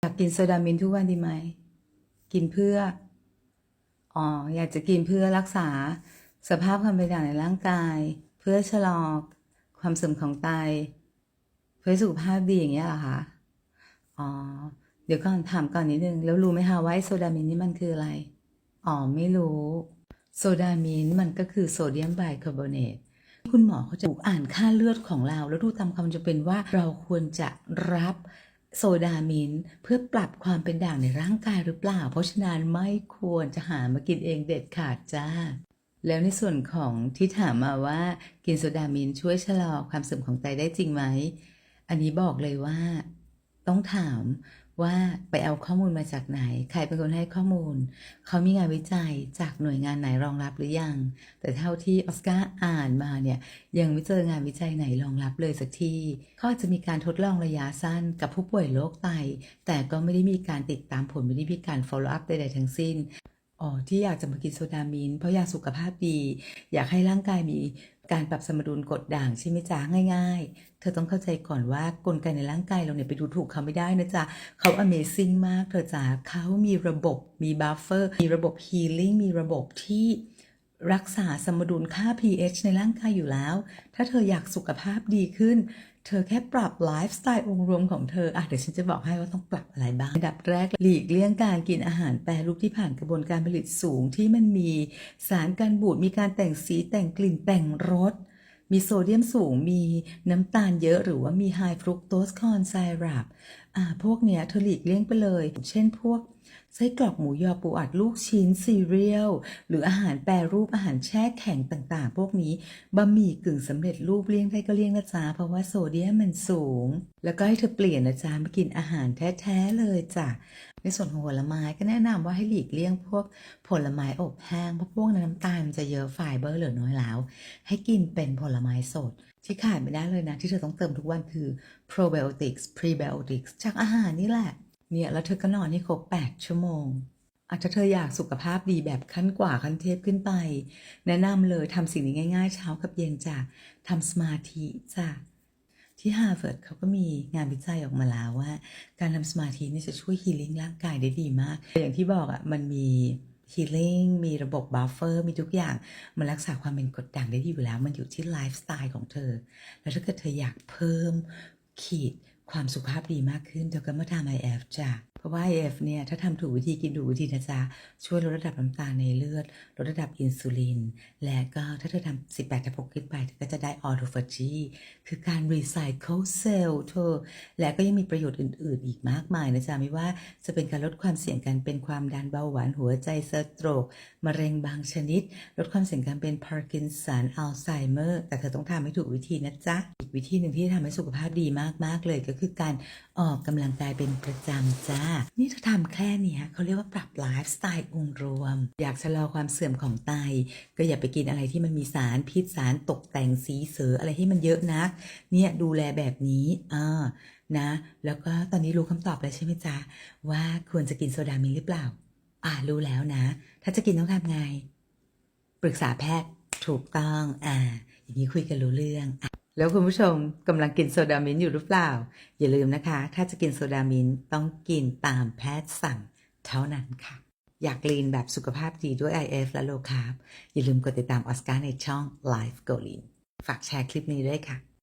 อยากกินโซดามินทุกวันดีไหม กินเพื่อ อ๋อ อยากจะกินเพื่อรักษา สภาพความเป็นอย่างในร่างกาย เพื่อชะลอความเสื่อมของไต เพื่อสุขภาพดีอย่างเงี้ยเหรอคะ อ๋อ เดี๋ยวก่อนถามก่อนนิดนึง แล้วรู้ไหมคะว่าไอ้โซดามินนี่มันคืออะไร อ๋อ ไม่รู้ โซดามินมันก็คือโซเดียมไบคาร์บอเนตคุณหมอเขาจะอ่านค่าเลือดของเรา แล้วดูตามความจำเป็นว่าเราควรจะรับ โซดามินเพื่อปรับความเป็นด่างในร่างกายหรือเปล่า เพราะฉะนั้นไม่ควรจะหามากินเองเด็ดขาดจ้า แล้วในส่วนของที่ถามมาว่ากินโซดามินช่วยชะลอความเสื่อมของไตได้จริงไหม อันนี้บอกเลยว่า ต้องถามว่าไปเอาข้อมูลมาจากไหน ใครเป็นคนให้ข้อมูล เขามีงานวิจัยจากหน่วยงานไหนรองรับหรือยัง แต่เท่าที่ออสการ์อ่านมาเนี่ยยังไม่เจองานวิจัยไหนรองรับเลยสักทีเขาอาจจะมีการทดลองระยะสั้นกับผู้ป่วยโรคไต แต่ก็ไม่ได้มีการติดตามผลไม่ได้มีการ follow up ใดๆทั้งสิ้นอ๋อที่อยากจะมากินโซดามินเพราะอยากสุขภาพดี อยากให้ร่างกายมี การปรับสมดุลกดด่างใช่ไหมจ๊ะง่าย ๆ เธอต้องเข้าใจก่อนว่ากลไกในร่างกายเราเนี่ยไปดูถูกเขาไม่ได้นะจ๊ะเขา Amazing มากเธอจ๋าเขามีระบบมีบัฟเฟอร์มีระบบ Healing มีระบบที่ รักษาสมดุลค่า pH ในร่างกายอยู่แล้ว ถ้าเธออยากสุขภาพดีขึ้น เธอแค่ปรับไลฟ์สไตล์องค์รวมของเธอ อะเดี๋ยวฉันจะบอกให้ว่าต้องปรับอะไรบ้างอันดับแรกหลีกเลี่ยงการกินอาหารแปรรูปที่ผ่านกระบวนการผลิตสูงที่มันมีสารกันบูด มีการแต่งสีแต่งกลิ่นแต่งรส มีโซเดียมสูง มีน้ำตาลเยอะ หรือว่ามีไฮฟรุกโตสคอนไซรัปอ่าพวกเนี้ยเธอหลีกเลี่ยงไปเลย เช่นพวก ไส้กรอกหมูยอปูอัดลูกชิ้นซีเรียลหรืออาหารแปรรูปอาหารแช่แข็งต่างๆ พวกนี้บะหมี่กึ่งสำเร็จรูปเลี่ยงได้ก็เลี่ยงนะจ๊ะเพราะว่าโซเดียมมันสูง แล้วก็ให้เธอเปลี่ยนนะจ๊ะมากินอาหารแท้ๆเลยจ้ะในส่วนของผลไม้ก็แนะนำว่าให้หลีกเลี่ยงพวกผลไม้อบแห้งเพราะพวกนั้นน้ำตาลมันจะเยอะไฟเบอร์เหลือน้อยแล้ว ให้กินเป็นผลไม้สดที่ขาดไม่ได้เลยนะ ที่เธอต้องเติมทุกวันคือ probiotics prebiotics จากอาหารนี่แหละ เนี่ยแล้วเธอก็นอนให้ครบ 8 ชั่วโมงอาจจะเธออยากสุขภาพดีแบบขั้นกว่าขั้นเทพขึ้นไป แนะนำเลยทำสิ่งนี้ง่ายๆ เช้ากับเย็นจ้ะทำสมาธิจ้ะที่ฮาร์วาร์ดเขาก็มีงานวิจัยออกมาแล้วว่า การทำสมาธินี่จะช่วยฮีลิ่งร่างกายได้ดีมาก อย่างที่บอกอะ่ะมันมีฮีลิ่งมีระบบบัฟเฟอร์มีทุกอย่าง มันรักษาความเป็นกดด่างได้ดีอยู่แล้ว มันอยู่ที่ไลฟ์สไตล์ของเธอ แล้วถ้าเกิดเธออยากเพิ่มขีด ความสุขภาพดีมากขึ้นเธอก็มาทำ IF จ้ะเพราะว่า IF เนี่ยถ้าทำถูกวิธีกินถูกวิธีนะจ๊ะช่วยลดระดับน้ำตาลในเลือด ลดระดับอินซูลิน และก็ถ้าเธอทำ 18ทับ6ขึ้นไปเธอก็จะได้ออโตฟาจีคือการรีไซเคิลเซลล์เธอ และก็ยังมีประโยชน์อื่น ๆ อีกมากมายนะจ๊ะไม่ว่าจะเป็นการลดความเสี่ยงการเป็นความดันเบาหวานหัวใจสโตรกมะเร็งบางชนิด ลดความเสี่ยงการเป็นพาร์กินสันอัลไซเมอร์แต่เธอต้องทำให้ถูกวิธีนะจ๊ะอีกวิธีหนึ่งที่ทำให้สุขภาพดีมากๆเลยก็คือการออกกำลังกายเป็นประจำจ้า นี่เธอทำแค่เนี้ยเขาเรียกว่าปรับไลฟ์สไตล์องค์รวม อยากชะลอความเสื่อมของไต ก็อย่าไปกินอะไรที่มันมีสารพิษสารตกแต่งสีเสืออะไรที่มันเยอะนักเนี่ยดูแลแบบนี้อ่านะ แล้วก็ตอนนี้รู้คำตอบแล้วใช่ไหมจ๊ะว่าควรจะกินโซดามินหรือเปล่า อ่ารู้แล้วนะ ถ้าจะกินต้องทำไง ปรึกษาแพทย์ถูกต้อง อ่า อย่างนี้คุยกันรู้เรื่องอะ แล้วคุณผู้ชมกำลังกินโซดามินอยู่หรือเปล่า อย่าลืมนะคะ ถ้าจะกินโซดามินต้องกินตามแพทย์สั่งเท่านั้นค่ะ อยากลีนแบบสุขภาพดีด้วย IF และโลคาร์บอย่าลืมกดติดตามออสการ์ในช่อง Life g o l i n ฝากแชร์คลิปนี้ด้วยค่ะ